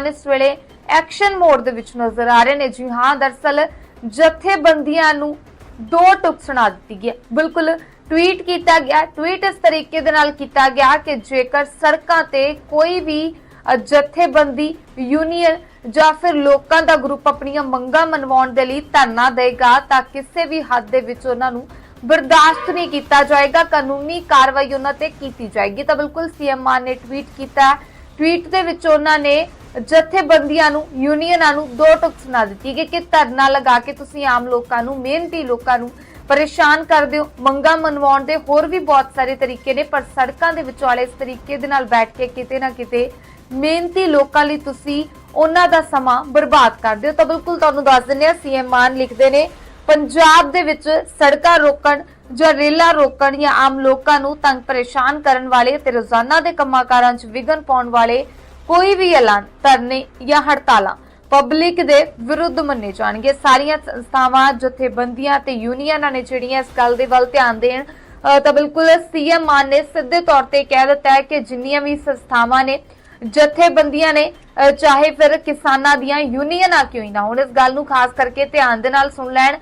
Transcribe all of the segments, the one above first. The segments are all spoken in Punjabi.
ਮਾਨ ਇਸ ਵੇਲੇ ਐਕਸ਼ਨ ਮੋਡ ਦੇ ਵਿੱਚ ਨਜ਼ਰ ਆ ਰਹੇ ਨੇ। ਜੀ ਹਾਂ, ਦਰਸਲ ਜਥੇਬੰਦੀਆਂ ਨੂੰ ਦੋ ਟੁਕ ਸੁਣਾ ਦਿੱਤੀ ਗਈ ਬਿਲਕੁਲ ਟਵੀਟ ਕੀਤਾ ਗਿਆ ਟਵੀਟ ਇਸ ਤਰੀਕੇ ਦੇ ਨਾਲ ਕੀਤਾ ਗਿਆ ਕਿ ਜੇਕਰ ਸੜਕਾਂ ਤੇ ਕੋਈ ਵੀ ਜਥੇਬੰਦੀ ਯੂਨੀਅਨ ਜਾਂ ਫਿਰ ਲੋਕਾਂ ਦਾ ਗਰੁੱਪ ਆਪਣੀਆਂ ਮੰਗਾਂ ਮਨਵਾਉਣ ਦੇ ਲਈ ਧਰਨਾ ਦੇਗਾ ਤਾਂ ਕਿਸੇ ਵੀ ਹੱਦ ਦੇ ਵਿੱਚ ਉਹਨਾਂ ਨੂੰ ਬਰਦਾਸ਼ਤ ਨਹੀਂ ਕੀਤਾ ਜਾਏਗਾ। ਕਾਨੂੰਨੀ ਕਾਰਵਾਈ ਉਹਨਾਂ ਤੇ ਕੀਤੀ ਜਾਏਗੀ। ਤਾਂ ਬਿਲਕੁਲ ਸੀਐਮ ਮਾਨ ਨੇ ਟਵੀਟ ਕੀਤਾ ਟਵੀਟ ਦੇ ਵਿੱਚ ਉਹਨਾਂ ਨੇ ਜਥੇਬੰਦੀਆਂ ਨੂੰ, ਯੂਨੀਅਨਾਂ ਨੂੰ ਦੋ ਟੁਕ ਸੁਣਾ ਦਿੱਤੀ ਕਿ ਕਿ ਧਰਨਾ ਲਗਾ ਕੇ ਤੁਸੀਂ ਆਮ ਲੋਕਾਂ ਨੂੰ, ਮਿਹਨਤੀ ਲੋਕਾਂ ਨੂੰ ਪਰੇਸ਼ਾਨ ਕਰਦੇ ਹੋ। ਮੰਗਾਂ ਮਨਵਾਉਣ ਦੇ ਹੋਰ ਵੀ ਬਹੁਤ ਸਾਰੇ ਤਰੀਕੇ ਨੇ, ਪਰ ਸੜਕਾਂ ਦੇ ਵਿਚਾਲੇ ਇਸ ਤਰੀਕੇ ਦੇ ਨਾਲ ਬੈਠ ਕੇ ਕਿਤੇ ਨਾ ਕਿਤੇ ਮਿਹਨਤੀ ਲੋਕਾਂ ਲਈ ਤੁਸੀਂ ਉਹਨਾਂ ਦਾ ਸਮਾਂ ਬਰਬਾਦ ਕਰਦੇ ਹੋ। ਤਾਂ ਬਿਲਕੁਲ ਤੁਹਾਨੂੰ ਦੱਸ ਦਿੰਦੇ ਆ ਸੀਐਮ ਮਾਨ ਲਿਖਦੇ ਨੇ, ਪੰਜਾਬ ਦੇ ਵਿੱਚ ਸੜਕਾਂ ਰੋਕਣ ਜਾਂ ਰੇਲਾਂ ਰੋਕਣ ਜਾਂ ਆਮ ਲੋਕਾਂ ਨੂੰ ਤੰਗ ਪਰੇਸ਼ਾਨ ਕਰਨ ਵਾਲੇ ਤੇ ਰੋਜ਼ਾਨਾ ਦੇ ਕੰਮਾਂ ਕਾਰਾਂ 'ਚ ਵਿਘਨ ਪਾਉਣ ਵਾਲੇ ਕੋਈ ਵੀ ਐਲਾਨ, ਧਰਨੇ ਜਾਂ ਹੜਤਾਲਾਂ ਪਬਲਿਕ ਦੇ ਵਿਰੁੱਧ ਮੰਨੇ ਜਾਣਗੇ। ਸਾਰੀਆਂ ਸੰਸਥਾਵਾਂ, ਜਥੇਬੰਦੀਆਂ ਤੇ ਯੂਨੀਅਨਾਂ ਨੇ ਜਿਹੜੀਆਂ ਇਸ ਗੱਲ ਦੇ ਵੱਲ ਧਿਆਨ ਦੇਣ ਤਾਂ ਬਿਲਕੁਲ ਸੀਐਮ ਮਾਨ ਨੇ ਸਿੱਧੇ ਤੌਰ ਤੇ ਕਹਿ ਦਿੱਤਾ ਹੈ ਕਿ ਜਿੰਨੀਆਂ ਵੀ ਸੰਸਥਾਵਾਂ ਨੇ, ਜਥੇਬੰਦੀਆਂ ਨੇ ਚਾਹੇ ਫਿਰ ਕਿਸਾਨਾਂ ਦੀਆਂ ਯੂਨੀਅਨਾਂ ਕਿਉਂ ਹੀ ਨਾ ਹੁਣ, ਇਸ ਗੱਲ ਨੂੰ ਖਾਸ ਕਰਕੇ ਧਿਆਨ ਦੇ ਨਾਲ ਸੁਣ ਲੈਣ।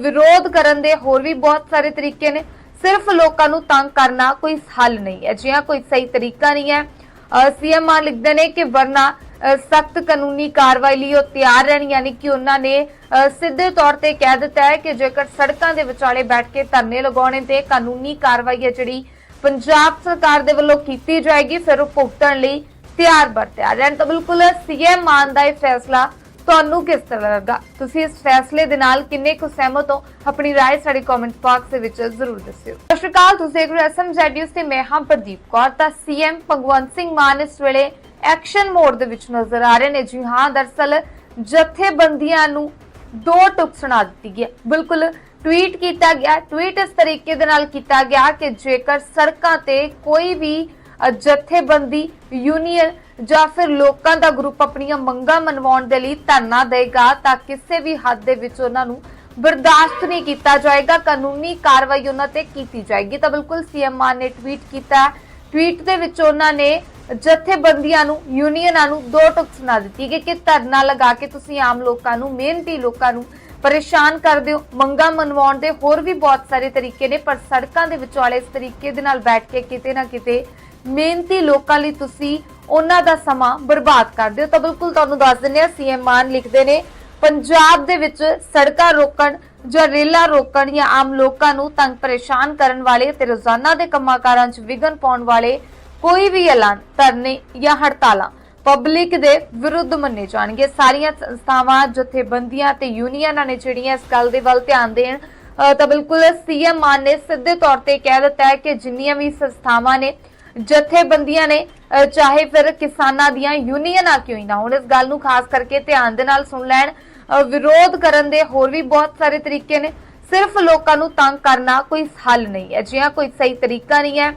ਵਿਰੋਧ ਕਰਨ ਦੇ ਹੋਰ ਵੀ ਬਹੁਤ ਸਾਰੇ ਤਰੀਕੇ ਨੇ। ਸਿਰਫ ਲੋਕਾਂ ਨੂੰ ਤੰਗ ਕਰਨਾ ਕੋਈ ਹੱਲ ਨਹੀਂ ਹੈ। ਜਿਹਾ ਕੋਈ ਸਹੀ ਤਰੀਕਾ ਨਹੀਂ ਹੈ। ਸੀਐਮ ਮਾਨ ਲਿਖਦੇ ਨੇ ਕਿ ਵਰਨਾ ਸਖਤ ਕਾਨੂੰਨੀ ਕਾਰਵਾਈ ਲਈ ਉਹ ਤਿਆਰ ਰਹਿਣ, ਯਾਨੀ ਕਿ ਉਹਨਾਂ ਨੇ ਸਿੱਧੇ ਤੌਰ ਤੇ ਕਹਿ ਦਿੱਤਾ ਹੈ ਕਿ ਜੇਕਰ ਸੜਕਾਂ ਦੇ ਵਿਚਾਲੇ ਬੈਠ ਕੇ ਧਰਨੇ ਲਗਾਉਣੇ ਤੇ ਕਾਨੂੰਨੀ ਕਾਰਵਾਈ ਹੈ ਜਿਹੜੀ ਪੰਜਾਬ ਸਰਕਾਰ ਦੇ ਵੱਲੋਂ ਕੀਤੀ ਜਾਏਗੀ, ਫਿਰ ਉਹ ਭੁਗਤਣ ਲਈ ਤਿਆਰ ਬਰ ਤਿਆਰ ਰਹਿਣ ਤਾਂ ਬਿਲਕੁਲ ਸੀਐਮ ਮਾਨ ਦਾ ਇਹ ਫੈਸਲਾ ਤੁਹਾਨੂੰ ਕਿਸ ਤਰ੍ਹਾਂ ਲੱਗਾ ਤੁਸੀਂ ਇਸ ਫੈਸਲੇ ਦੇ ਨਾਲ ਕਿੰਨੇ ਕੁ ਸਹਿਮਤ ਹੋ ਆਪਣੀ رائے ਸਾਡੇ ਕਮੈਂਟ ਬਾਕਸ ਦੇ ਵਿੱਚ ਜ਼ਰੂਰ ਦੱਸਿਓ ਸਤਿ ਸ਼੍ਰੀ ਅਕਾਲ ਤੁਸੀਂ ਦੇਖ ਰਹੇ ਹੋ ਐਸਐਮ ਨਿਊਜ਼ ਤੇ ਮੈਂ ਹਾਂ ਪ੍ਰਦੀਪ ਕੌਰ ਤਾਂ ਸੀਐਮ ਭਗਵੰਤ ਸਿੰਘ ਮਾਨ ਇਸ ਵੇਲੇ ਐਕਸ਼ਨ ਮੋਡ ਦੇ ਵਿੱਚ ਨਜ਼ਰ ਆ ਰਹੇ ਨੇ ਜੀ ਹਾਂ ਦਰਸਲ ਜਥੇਬੰਦੀਆਂ ਨੂੰ ਦੋ ਟੁਕ ਸੁਣਾ ਦਿੱਤੀ ਗਈ ਹੈ। ਬਿਲਕੁਲ ਟਵੀਟ ਕੀਤਾ ਗਿਆ ਟਵੀਟ ਇਸ ਤਰੀਕੇ ਦੇ ਨਾਲ ਕੀਤਾ ਗਿਆ ਕਿ ਜੇਕਰ ਸੜਕਾਂ ਤੇ ਕੋਈ ਵੀ ਅ, ਜਥੇਬੰਦੀ ਯੂਨੀਅਨ ਜਾਂ ਫਿਰ ਲੋਕਾਂ ਦਾ ਗਰੁੱਪ ਆਪਣੀਆਂ ਮੰਗਾਂ ਮਨਵਾਉਣ ਦੇ ਲਈ ਧਰਨਾ ਦੇਗਾ ਤਾਂ ਕਿਸੇ ਵੀ ਹੱਦ ਦੇ ਵਿੱਚ ਉਹਨਾਂ ਨੂੰ ਬਰਦਾਸ਼ਤ ਨਹੀਂ ਕੀਤਾ ਜਾਏਗਾ। ਕਾਨੂੰਨੀ ਕਾਰਵਾਈ ਉਹਨਾਂ ਤੇ ਕੀਤੀ ਜਾਏਗੀ। ਤਾਂ ਬਿਲਕੁਲ ਸੀਐਮ ਮਾਨ ਨੇ ਟਵੀਟ ਕੀਤਾ। ਟਵੀਟ ਦੇ ਵਿੱਚ ਉਹਨਾਂ ਨੇ ਜਥੇਬੰਦੀਆਂ ਨੂੰ ਯੂਨੀਅਨਾਂ ਨੂੰ ਦੋ ਟੁਕ ਸੁਣਾ ਦਿੱਤੀ ਕਿ ਕਿ ਧਰਨਾ ਲਗਾ ਕੇ ਤੁਸੀਂ ਆਮ ਲੋਕਾਂ ਨੂੰ, ਮਿਹਨਤੀ ਲੋਕਾਂ ਨੂੰ ਪਰੇਸ਼ਾਨ ਕਰਦੇ ਹੋ। ਮੰਗਾਂ ਮਨਵਾਉਣ ਦੇ ਹੋਰ ਵੀ ਬਹੁਤ ਸਾਰੇ ਤਰੀਕੇ ਨੇ, ਪਰ ਸੜਕਾਂ ਦੇ ਵਿਚਾਲੇ ਇਸ ਤਰੀਕੇ ਦੇ ਨਾਲ ਬੈਠ ਕੇ ਕਿਤੇ ਨਾ ਕਿਤੇ ਮਿਹਨਤੀ ਲੋਕਾਂ ਲਈ ਤੁਸੀਂ ਉਹਨਾਂ ਦਾ ਸਮਾਂ ਬਰਬਾਦ ਕਰਦੇ ਹੋ ਤਾਂ ਬਿਲਕੁਲ ਤੁਹਾਨੂੰ ਦੱਸ ਦਿੰਦੇ ਆ ਸੀਐਮ ਮਾਨ ਲਿਖਦੇ ਨੇ, ਪੰਜਾਬ ਦੇ ਵਿੱਚ ਸੜਕਾਂ ਰੋਕਣ ਜਾਂ ਰੇਲਾਂ ਰੋਕਣ ਜਾਂ ਆਮ ਲੋਕਾਂ ਨੂੰ ਤੰਗ ਪਰੇਸ਼ਾਨ ਕਰਨ ਵਾਲੇ ਤੇ ਰੋਜ਼ਾਨਾ ਦੇ ਕੰਮਾਕਾਰਾਂ 'ਚ ਵਿਘਨ ਪਾਉਣ ਵਾਲੇ ਕੋਈ ਵੀ ਐਲਾਨ, ਧਰਨੇ ਜਾਂ ਹੜਤਾਲਾਂ ਪਬਲਿਕ ਦੇ ਵਿਰੁੱਧ ਮੰਨੇ ਜਾਣਗੇ। ਸਾਰੀਆਂ ਸੰਸਥਾਵਾਂ, ਜਥੇਬੰਦੀਆਂ ਤੇ ਯੂਨੀਅਨਾਂ ਨੇ ਜਿਹੜੀਆਂ ਇਸ ਗੱਲ ਦੇ ਵੱਲ ਧਿਆਨ ਦੇਣ ਤਾਂ ਬਿਲਕੁਲ ਸੀਐਮ ਮਾਨ ਨੇ ਸਿੱਧੇ ਤੌਰ ਤੇ ਕਹਿ ਦਿੱਤਾ ਹੈ ਕਿ ਜਿੰਨੀਆਂ ਵੀ ਸੰਸਥਾਵਾਂ ਨੇ ਜਥੇਬੰਦੀਆਂ ਨੇ ਚਾਹੇ ਫਿਰ ਕਿਸਾਨਾਂ ਦੀਆਂ ਯੂਨੀਅਨਾਂ ਕਿਉਂ ਨਾ ਹੁਣ। ਇਸ ਗੱਲ ਨੂੰ ਖਾਸ ਕਰਕੇ ਧਿਆਨ ਦੇ ਨਾਲ ਸੁਣ ਲੈਣ। ਵਿਰੋਧ ਕਰਨ ਦੇ ਹੋਰ ਵੀ ਬਹੁਤ ਸਾਰੇ ਤਰੀਕੇ ਨੇ। ਸਿਰਫ ਲੋਕਾਂ ਨੂੰ ਤੰਗ ਕਰਨਾ ਕੋਈ ਹੱਲ ਨਹੀਂ ਹੈ। ਜਿਹਾ ਕੋਈ ਸਹੀ ਤਰੀਕਾ ਨਹੀਂ ਹੈ।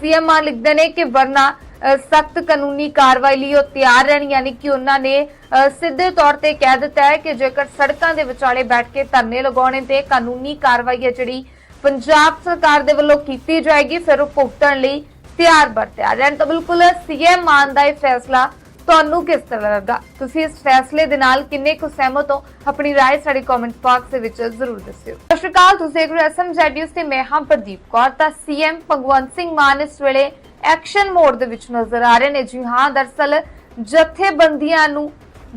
ਸੀਐਮ ਲਿਖਦੇ ਨੇ ਕਿ ਵਰਨਾ ਸਖਤ ਕਾਨੂੰਨੀ ਕਾਰਵਾਈ ਲਈ ਉਹ ਤਿਆਰ ਰਹਿਣ ਯਾਨੀ ਕਿ ਉਹਨਾਂ ਨੇ ਅ, ਸਿੱਧੇ ਤੌਰ ਤੇ ਕਹਿ ਦਿੱਤਾ ਹੈ ਕਿ ਜੇਕਰ ਸੜਕਾਂ ਦੇ ਵਿਚਾਲੇ ਬੈਠ ਕੇ ਧਰਨੇ ਲਗਾਉਣੇ ਤੇ ਕਾਨੂੰਨੀ ਕਾਰਵਾਈ ਹੈ ਜਿਹੜੀ ਪੰਜਾਬ ਸਰਕਾਰ ਦੇ ਵੱਲੋਂ ਕੀਤੀ ਜਾਏਗੀ ਫਿਰ ਉਹ ਭੁਗਤਣ ਲਈ ਤਿਆਰ ਬਰ ਤਿਆਰ ਰਹਿਣ ਤਾਂ ਬਿਲਕੁਲ ਸੀਐਮ ਮਾਨ ਦਾ ਇਹ ਫੈਸਲਾ ਤੁਹਾਨੂੰ ਕਿਸ ਤਰ੍ਹਾਂ ਲੱਗਾ ਤੁਸੀਂ ਇਸ ਫੈਸਲੇ ਦੇ ਨਾਲ ਕਿੰਨੇ ਕੁ ਸਹਿਮਤ ਹੋ ਆਪਣੀ رائے ਸਾਡੇ ਕਮੈਂਟ ਬਾਕਸ ਦੇ ਵਿੱਚ ਜ਼ਰੂਰ ਦੱਸਿਓ ਸਤਿ ਸ਼੍ਰੀ ਅਕਾਲ ਤੁਸੀਂ ਦੇਖ ਰਹੇ ਹੋ ਐਸਐਮ ਨਿਊਜ਼ ਤੇ ਮੈਂ ਹਾਂ ਪ੍ਰਦੀਪ ਕੌਰ ਤਾਂ ਸੀਐਮ ਭਗਵੰਤ ਸਿੰਘ ਮਾਨ ਇਸ ਵੇਲੇ ਐਕਸ਼ਨ ਮੋਡ ਦੇ ਵਿੱਚ ਨਜ਼ਰ ਆ ਰਹੇ ਨੇ ਜੀ ਹਾਂ ਦਰਸਲ ਜਥੇਬੰਦੀਆਂ ਨੂੰ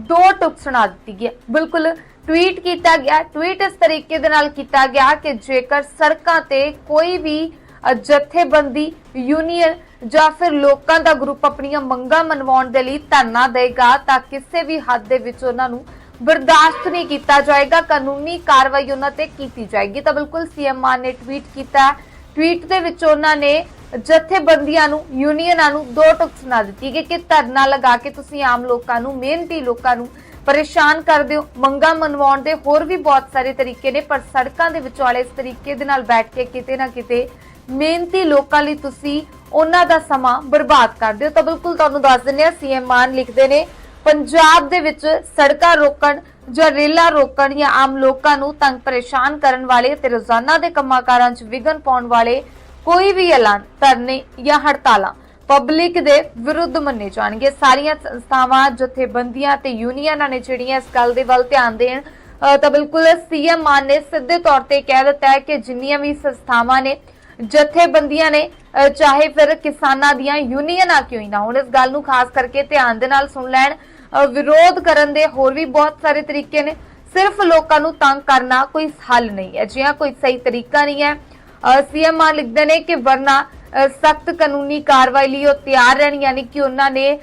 ਦੋ ਟੁਕ ਸੁਣਾ ਦਿੱਤੀ ਗਈ ਹੈ। ਬਿਲਕੁਲ ਟਵੀਟ ਕੀਤਾ ਗਿਆ ਟਵੀਟ ਇਸ ਤਰੀਕੇ ਦੇ ਨਾਲ ਕੀਤਾ ਗਿਆ ਕਿ ਜੇਕਰ ਸੜਕਾਂ ਤੇ ਕੋਈ ਵੀ ਅ, ਜਥੇਬੰਦੀ ਯੂਨੀਅਨ ਜਾਂ ਫਿਰ ਲੋਕਾਂ ਦਾ ਗਰੁੱਪ ਆਪਣੀਆਂ ਮੰਗਾਂ ਮਨਵਾਉਣ ਦੇ ਲਈ ਧਰਨਾ ਦੇਗਾ ਤਾਂ ਕਿਸੇ ਵੀ ਹੱਦ ਦੇ ਵਿੱਚ ਉਹਨਾਂ ਨੂੰ ਬਰਦਾਸ਼ਤ ਨਹੀਂ ਕੀਤਾ ਜਾਏਗਾ। ਕਾਨੂੰਨੀ ਕਾਰਵਾਈ ਉਹਨਾਂ ਤੇ ਕੀਤੀ ਜਾਏਗੀ। ਤਾਂ ਬਿਲਕੁਲ ਸੀਐਮ ਮਾਨ ਨੇ ਟਵੀਟ ਕੀਤਾ। ਟਵੀਟ ਦੇ ਵਿੱਚ ਉਹਨਾਂ ਨੇ ਜਥੇਬੰਦੀਆਂ ਨੂੰ ਯੂਨੀਅਨਾਂ ਨੂੰ ਦੋ ਟੁਕ ਸੁਣਾ ਦਿੱਤੀ ਕਿ ਕਿ ਧਰਨਾ ਲਗਾ ਕੇ ਤੁਸੀਂ ਆਮ ਲੋਕਾਂ ਨੂੰ, ਮਿਹਨਤੀ ਲੋਕਾਂ ਨੂੰ ਪਰੇਸ਼ਾਨ ਕਰਦੇ ਹੋ। ਮੰਗਾਂ ਮਨਵਾਉਣ ਦੇ ਹੋਰ ਵੀ ਬਹੁਤ ਸਾਰੇ ਤਰੀਕੇ ਨੇ, ਪਰ ਸੜਕਾਂ ਦੇ ਵਿਚਾਲੇ ਇਸ ਤਰੀਕੇ ਦੇ ਨਾਲ ਬੈਠ ਕੇ ਕਿਤੇ ਨਾ ਕਿਤੇ ਮਿਹਨਤੀ ਲੋਕਾਂ ਲਈ ਤੁਸੀਂ ਉਹਨਾਂ ਦਾ ਸਮਾਂ ਬਰਬਾਦ ਕਰਦੇ ਹੋ ਤਾਂ ਬਿਲਕੁਲ ਤੁਹਾਨੂੰ ਦੱਸ ਦਿੰਦੇ ਆ ਸੀਐਮ ਮਾਨ ਲਿਖਦੇ ਨੇ, ਪੰਜਾਬ ਦੇ ਵਿੱਚ ਸੜਕਾਂ ਰੋਕਣ ਜਾਂ ਰੇਲਾਂ ਰੋਕਣ ਜਾਂ ਆਮ ਲੋਕਾਂ ਨੂੰ ਤੰਗ ਪਰੇਸ਼ਾਨ ਕਰਨ ਵਾਲੇ ਤੇ ਰੋਜ਼ਾਨਾ ਦੇ ਕੰਮਾਕਾਰਾਂ 'ਚ ਵਿਘਨ ਪਾਉਣ ਵਾਲੇ ਕੋਈ ਵੀ ਐਲਾਨ, ਧਰਨੇ ਜਾਂ ਹੜਤਾਲਾਂ ਪਬਲਿਕ ਦੇ ਵਿਰੁੱਧ ਮੰਨੇ ਜਾਣਗੇ। ਸਾਰੀਆਂ ਸੰਸਥਾਵਾਂ, ਜਥੇਬੰਦੀਆਂ ਤੇ ਯੂਨੀਅਨਾਂ ਨੇ ਜਿਹੜੀਆਂ ਇਸ ਗੱਲ ਦੇ ਵੱਲ ਧਿਆਨ ਦੇਣ ਤਾਂ ਬਿਲਕੁਲ ਸੀਐਮ ਮਾਨ ਨੇ ਸਿੱਧੇ ਤੌਰ ਤੇ ਕਹਿ ਦਿੱਤਾ ਹੈ ਕਿ ਜਿੰਨੀਆਂ ਵੀ ਸੰਸਥਾਵਾਂ ਨੇ ਜਥੇਬੰਦੀਆਂ ਨੇ ਚਾਹੇ ਫਿਰ ਕਿਸਾਨਾਂ ਦੀਆਂ ਯੂਨੀਅਨਾਂ ਕਿਉਂ ਹੀ ਨਾ ਹੁਣ, ਇਸ ਗੱਲ ਨੂੰ ਖਾਸ ਕਰਕੇ ਧਿਆਨ ਦੇ ਨਾਲ ਸੁਣ ਲੈਣ ਵਿਰੋਧ ਕਰਨ ਦੇ ਹੋਰ ਵੀ ਬਹੁਤ ਸਾਰੇ ਤਰੀਕੇ ਨੇ। ਸਿਰਫ ਲੋਕਾਂ ਨੂੰ ਤੰਗ ਕਰਨਾ ਕੋਈ ਹੱਲ ਨਹੀਂ ਹੈ ਜਿਹਾ ਕੋਈ ਸਹੀ ਤਰੀਕਾ ਨਹੀਂ ਹੈ। ਸੀਐਮ ਮਾਨ ਲਿਖਦੇ ਨੇ ਕਿ ਵਰਨਾ ਸਖਤ ਕਾਨੂੰਨੀ ਕਾਰਵਾਈ ਲਈ ਉਹ ਤਿਆਰ ਰਹਿਣ, ਯਾਨੀ ਕਿ ਉਹਨਾਂ ਨੇ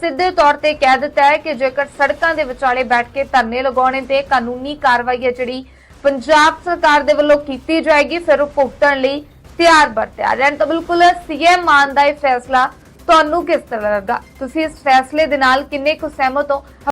ਸਿੱਧੇ ਤੌਰ ਤੇ ਕਹਿ ਦਿੱਤਾ ਹੈ ਕਿ ਜੇਕਰ ਸੜਕਾਂ ਦੇ ਵਿਚਾਲੇ ਬੈਠ ਕੇ ਧਰਨੇ ਲਗਾਉਣੇ ਤੇ ਕਾਨੂੰਨੀ ਕਾਰਵਾਈ ਹੈ ਜਿਹੜੀ ਪੰਜਾਬ ਸਰਕਾਰ ਦੇ ਵੱਲੋਂ ਕੀਤੀ ਜਾਏਗੀ, ਫਿਰ ਉਹ ਭੁਗਤਣ ਲਈ ਤਿਆਰ ਬਰ ਤਿਆਰ ਰਹਿਣ ਤਾਂ ਬਿਲਕੁਲ ਸੀਐਮ ਮਾਨ ਦਾ ਇਹ ਫੈਸਲਾ ਤੁਹਾਨੂੰ ਕਿਸ ਤਰ੍ਹਾਂ ਲੱਗਾ ਤੁਸੀਂ ਇਸ ਫੈਸਲੇ ਦੇ ਨਾਲ ਕਿੰਨੇ ਕੁ ਸਹਿਮਤ ਹੋ?